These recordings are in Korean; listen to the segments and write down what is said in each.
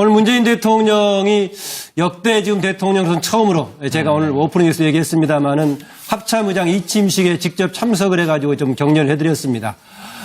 오늘 문재인 대통령이 역대 지금 대통령선 처음으로 제가 오늘 오프닝에서 얘기했습니다마는 합참의장 이침식에 직접 참석을 해가지고 좀 격려를 해드렸습니다.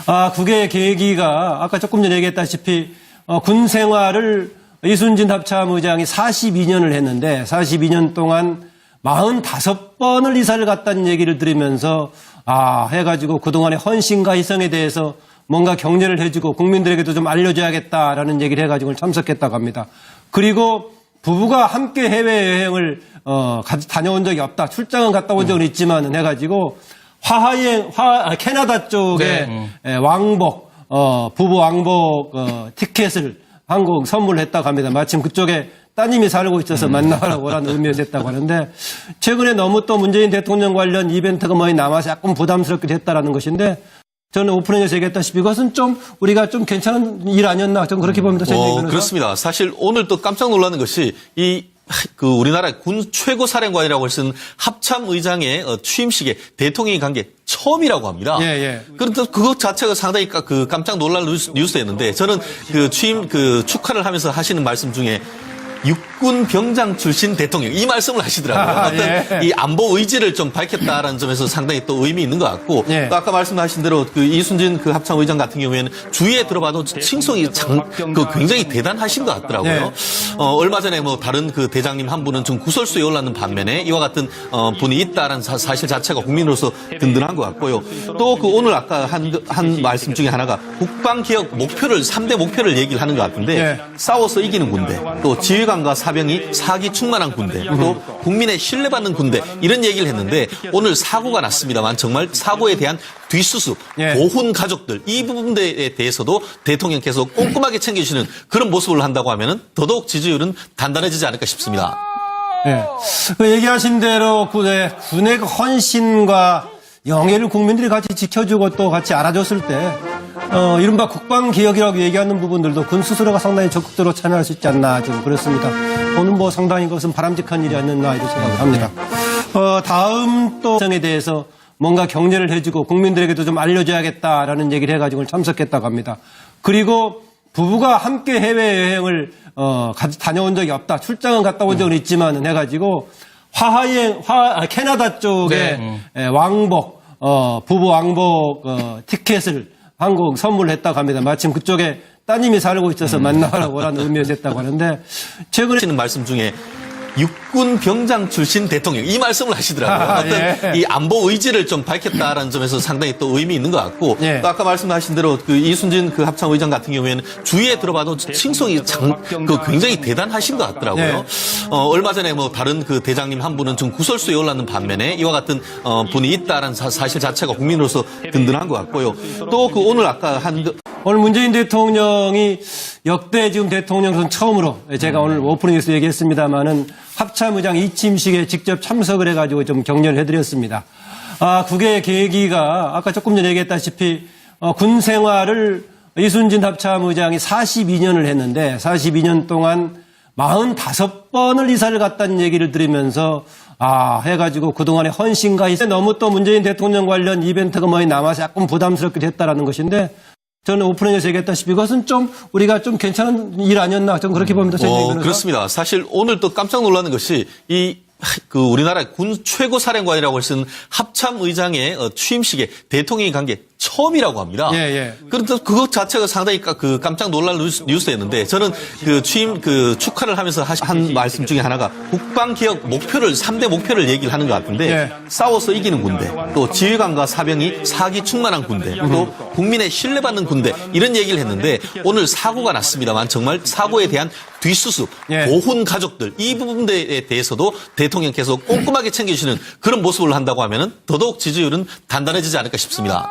아, 그게 계기가 아까 조금 전에 얘기했다시피 어, 군 생활을 이순진 합참의장이 42년을 했는데 42년 동안 45번을 이사를 갔다는 얘기를 들으면서 아, 해가지고 그동안의 헌신과 희생에 대해서 뭔가 격려를 해주고 국민들에게도 좀 알려줘야겠다라는 얘기를 해가지고 참석했다고 합니다. 그리고 부부가 함께 해외여행을 어, 다녀온 적이 없다. 출장은 갔다 온 적은 있지만은 해가지고 화하행, 화, 아, 캐나다 쪽에 에, 왕복, 어, 부부 왕복 어, 티켓을 한국 선물했다고 합니다. 마침 그쪽에 따님이 살고 있어서 만나라고 라는 의미에서 했다고 하는데 최근에 너무 또 문재인 대통령 관련 이벤트가 많이 남아서 약간 부담스럽게 됐다라는 것인데 저는 오프닝에서 얘기했다시피 이것은 좀 우리가 좀 괜찮은 일 아니었나 좀 그렇게 봅니다. 최진희 어, 변호사. 그렇습니다. 사실 오늘 또 깜짝 놀라는 것이 이 그 우리나라 군 최고 사령관이라고 할 수 있는 합참 의장의 어, 취임식에 대통령이 간 게 처음이라고 합니다. 예, 예. 그런데 그것 자체가 상당히 까- 그 깜짝 놀랄 뉴스, 뉴스였는데 저는 그 취임 그 축하를 하면서 하시는 말씀 중에 육군 병장 출신 대통령 이 말씀을 하시더라고요. 아, 어떤 예. 이 안보 의지를 좀 밝혔다라는 점에서 상당히 또 의미 있는 것 같고 예. 또 아까 말씀하신 대로 그 이순진 그 합참 의장 같은 경우에는 주위에 들어봐도 칭송이 장, 그 굉장히 대단하신 것 같더라고요. 네. 어, 얼마 전에 뭐 다른 그 대장님 한 분은 좀 구설수에 올랐는 반면에 이와 같은 어, 분이 있다라는 사, 실 자체가 국민으로서 든든한 것 같고요. 또 그 오늘 아까 한, 그- 한 말씀 중에 하나가 국방 개혁 목표를, 3대 목표를 얘기를 하는 것 같은데 네. 싸워서 이기는 군대, 또 지휘관 과 사병이 사기 충만한 군대, 또 국민의 신뢰받는 군대 이런 얘기를 했는데 오늘 사고가 났습니다만 정말 사고에 대한 뒷수습, 예. 고훈 가족들 이 부분에 대해서도 대통령께서 꼼꼼하게 챙겨주시는 그런 모습을 한다고 하면 더더욱 지지율은 단단해지지 않을까 싶습니다. 예. 그 얘기하신 대로 군의, 군의 그 헌신과 영예를 국민들이 같이 지켜주고 또 같이 알아줬을 때, 어, 이른바 국방개혁이라고 얘기하는 부분들도 군 스스로가 상당히 적극적으로 참여할 수 있지 않나 좀 그렇습니다. 오늘 뭐 상당히 그것은 바람직한 일이 아니었나 이런 생각을 합니다. 어, 다음 또 성에 대해서 뭔가 격려를 해주고 국민들에게도 좀 알려줘야겠다라는 얘기를 해가지고 참석했다고 합니다. 그리고 부부가 함께 해외여행을 어, 다녀온 적이 없다. 출장은 갔다 온 적은 있지만은 해가지고 화하행, 화, 아, 캐나다 쪽에 에, 왕복, 어, 부부 왕복 어, 티켓을 한국 선물했다고 합니다. 마침 그쪽에 따님이 살고 있어서 만나라고 라는 의미에서 했다고 하는데 최근에 하시는 말씀 중에 육군 병장 출신 대통령 이 말씀을 하시더라고요. 아, 어떤 예. 이 안보 의지를 좀 밝혔다라는 점에서 상당히 또 의미 있는 것 같고 예. 또 아까 말씀하신 대로 그 이순진 그 합참 의장 같은 경우에는 주위에 들어봐도 칭송이 장, 그 굉장히 대단하신 것 같더라고요. 네. 어, 얼마 전에 뭐 다른 그 대장님 한 분은 좀 구설수에 올랐는 반면에 이와 같은 어, 분이 있다라는 사, 사실 자체가 국민으로서 든든한 것 같고요. 또 그 오늘 아까 한 그- 오늘 문재인 대통령이 역대 지금 대통령선 처음으로 제가 오늘 오프닝 에서 얘기했습니다마는 합참의장 이침식에 직접 참석을 해가지고 좀 격려를 해드렸습니다. 아, 그게 계기가 아까 조금 전에 얘기했다시피 어, 군 생활을 이순진 합참의장이 42년을 했는데 42년 동안 45번을 이사를 갔다는 얘기를 들으면서 아, 해가지고 그동안의 헌신과 너무 또 문재인 대통령 관련 이벤트가 많이 남아서 약간 부담스럽게 됐다라는 것인데 저는 오프닝에서 얘기했다시피 이것은 좀 우리가 좀 괜찮은 일 아니었나 좀 그렇게 봅니다. 최진희 어, 변호사. 그렇습니다. 사실 오늘 또 깜짝 놀라는 것이 이 그 우리나라 군 최고 사령관이라고 할 수 있는 합참 의장의 어, 취임식에 대통령이 간게 처음이라고 합니다. 예, 예. 그런데 그것 자체가 상당히 까- 그 깜짝 놀랄 뉴스, 뉴스였는데 저는 그 취임 그 축하를 하면서 한 말씀 중에 하나가 국방 개혁 목표를 3대 목표를 얘기를 하는 것 같은데 예. 싸워서 이기는 군대, 또 지휘관과 사병이 사기 충만한 군대, 또 국민의 신뢰받는 군대 이런 얘기를 했는데 오늘 사고가 났습니다만 정말 사고에 대한 뒷수습, 예. 고훈 가족들 이 부분에 대해서도 대통령께서 꼼꼼하게 챙겨주시는 그런 모습을 한다고 하면 더더욱 지지율은 단단해지지 않을까 싶습니다.